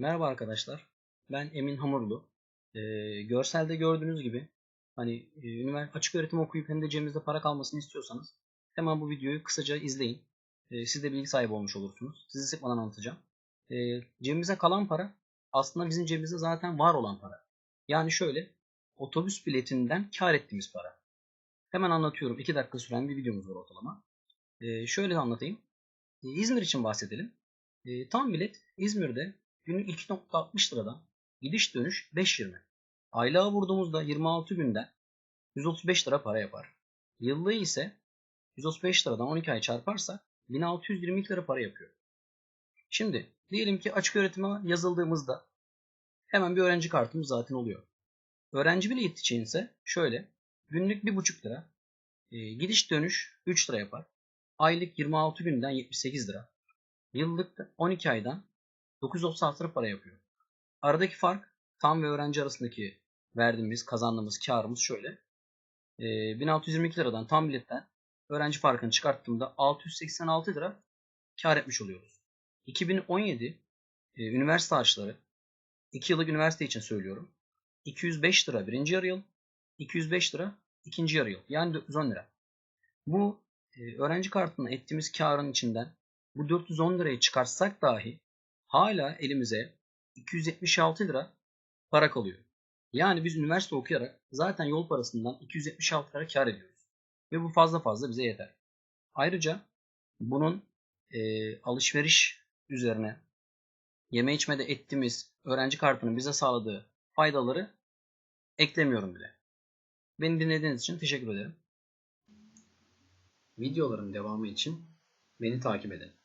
Merhaba arkadaşlar. Ben Emin Hamurlu. Ee, görselde gördüğünüz gibi hani e, ünivers- açık öğretim okuyup hem de cebinizde para kalmasını istiyorsanız hemen bu videoyu kısaca izleyin. Ee, siz de bilgi sahibi olmuş olursunuz. Sizi sıkmadan anlatacağım. Ee, cebimize kalan para aslında bizim cebimizde zaten var olan para. Yani şöyle otobüs biletinden kar ettiğimiz para. Hemen anlatıyorum. 2 dakika süren bir videomuz var ortalama. Ee, şöyle anlatayım. Ee, İzmir için bahsedelim. Ee, tam bilet İzmir'de günün 2.60 liradan gidiş dönüş 5.20. Aylığa vurduğumuzda 26 günden 135 lira para yapar. Yıllığı ise 135 liradan 12 ay çarparsak 1622 lira para yapıyor. Şimdi diyelim ki açık öğretime yazıldığımızda hemen bir öğrenci kartımız zaten oluyor. Öğrenci bileti için ise şöyle günlük 1,5 lira, e, gidiş dönüş 3 lira yapar. Aylık 26 günden 78 lira. Yıllık da 12 aydan 936 lira para yapıyor. Aradaki fark tam ve öğrenci arasındaki verdiğimiz, kazandığımız karımız şöyle. Ee, 1622 liradan tam biletten öğrenci farkını çıkarttığımda 686 lira kar etmiş oluyoruz. 2017 e, üniversite harçları 2 yıllık üniversite için söylüyorum. 205 lira birinci yarı yıl, 205 lira ikinci yarı yıl. Yani 410 lira. Bu e, öğrenci kartına ettiğimiz karın içinden bu 410 lirayı çıkartsak dahi hala elimize 276 lira para kalıyor. Yani biz üniversite okuyarak zaten yol parasından 276 lira kar ediyoruz. Ve bu fazla fazla bize yeter. Ayrıca bunun e, alışveriş üzerine yeme içmede ettiğimiz öğrenci kartının bize sağladığı faydaları eklemiyorum bile. Beni dinlediğiniz için teşekkür ederim. Videoların devamı için beni takip edin.